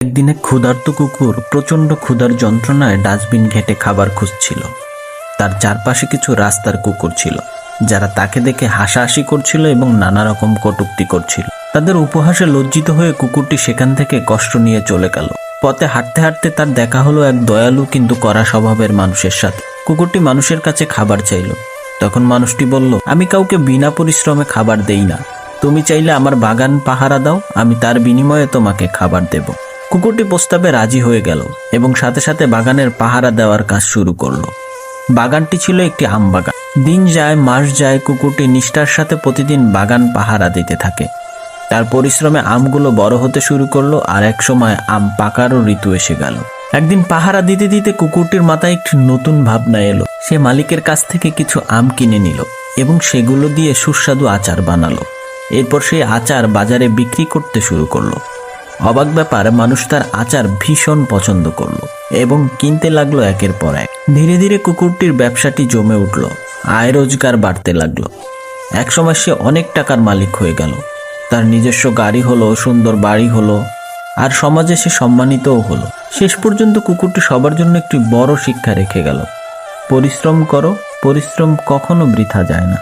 একদিনে ক্ষুধার্ত কুকুর প্রচণ্ড ক্ষুধার যন্ত্রণায় ডাস্টবিন ঘেটে খাবার খুঁজছিল। তার চারপাশে কিছু রাস্তার কুকুর ছিল, যারা তাকে দেখে হাসাহাসি করছিল এবং নানা রকম কটুক্তি করছিল। তাদের উপহাসে লজ্জিত হয়ে কুকুরটি সেখান থেকে কষ্ট নিয়ে চলে গেল। পথে হাঁটতে হাঁটতে তার দেখা হলো এক দয়ালু কিন্তু কড়া স্বভাবের মানুষের সাথে। কুকুরটি মানুষের কাছে খাবার চাইল। তখন মানুষটি বলল, আমি কাউকে বিনা পরিশ্রমে খাবার দেই না। তুমি চাইলে আমার বাগান পাহারা দাও, আমি তার বিনিময়ে তোমাকে খাবার দেব। কুকুরটি প্রস্তাবে রাজি হয়ে গেল এবং সাথে সাথে বাগানের পাহারা দেওয়ার কাজ শুরু করল। বাগানটি ছিল একটি আম বাগান। দিন যায়, মাস যায়, কুকুরটি নিষ্ঠার সাথে প্রতিদিন বাগান পাহারা দিতে থাকে। তার পরিশ্রমে আমগুলো বড় হতে শুরু করল আর এক সময় আম পাকারও ঋতু এসে গেল। একদিন পাহারা দিতে দিতে কুকুরটির মাথায় একটি নতুন ভাবনা এলো। সে মালিকের কাছ থেকে কিছু আম কিনে নিল এবং সেগুলো দিয়ে সুস্বাদু আচার বানালো। এরপর সেই আচার বাজারে বিক্রি করতে শুরু করল। অবাক ব্যাপার, মানুষ তার আচার ভীষণ পছন্দ করল এবং কিনতে লাগল একের পর এক। ধীরে ধীরে কুকুরটির ব্যবসাটি জমে উঠল, আয় রোজগার বাড়তে লাগল। একসময় সে অনেক টাকার মালিক হয়ে গেল। তার নিজস্ব গাড়ি হলো, সুন্দর বাড়ি হলো, আর সমাজে সে সম্মানিতও হলো। শেষ পর্যন্ত কুকুরটি সবার জন্য একটি বড় শিক্ষা রেখে গেল। পরিশ্রম করো, পরিশ্রম কখনো বৃথা যায় না।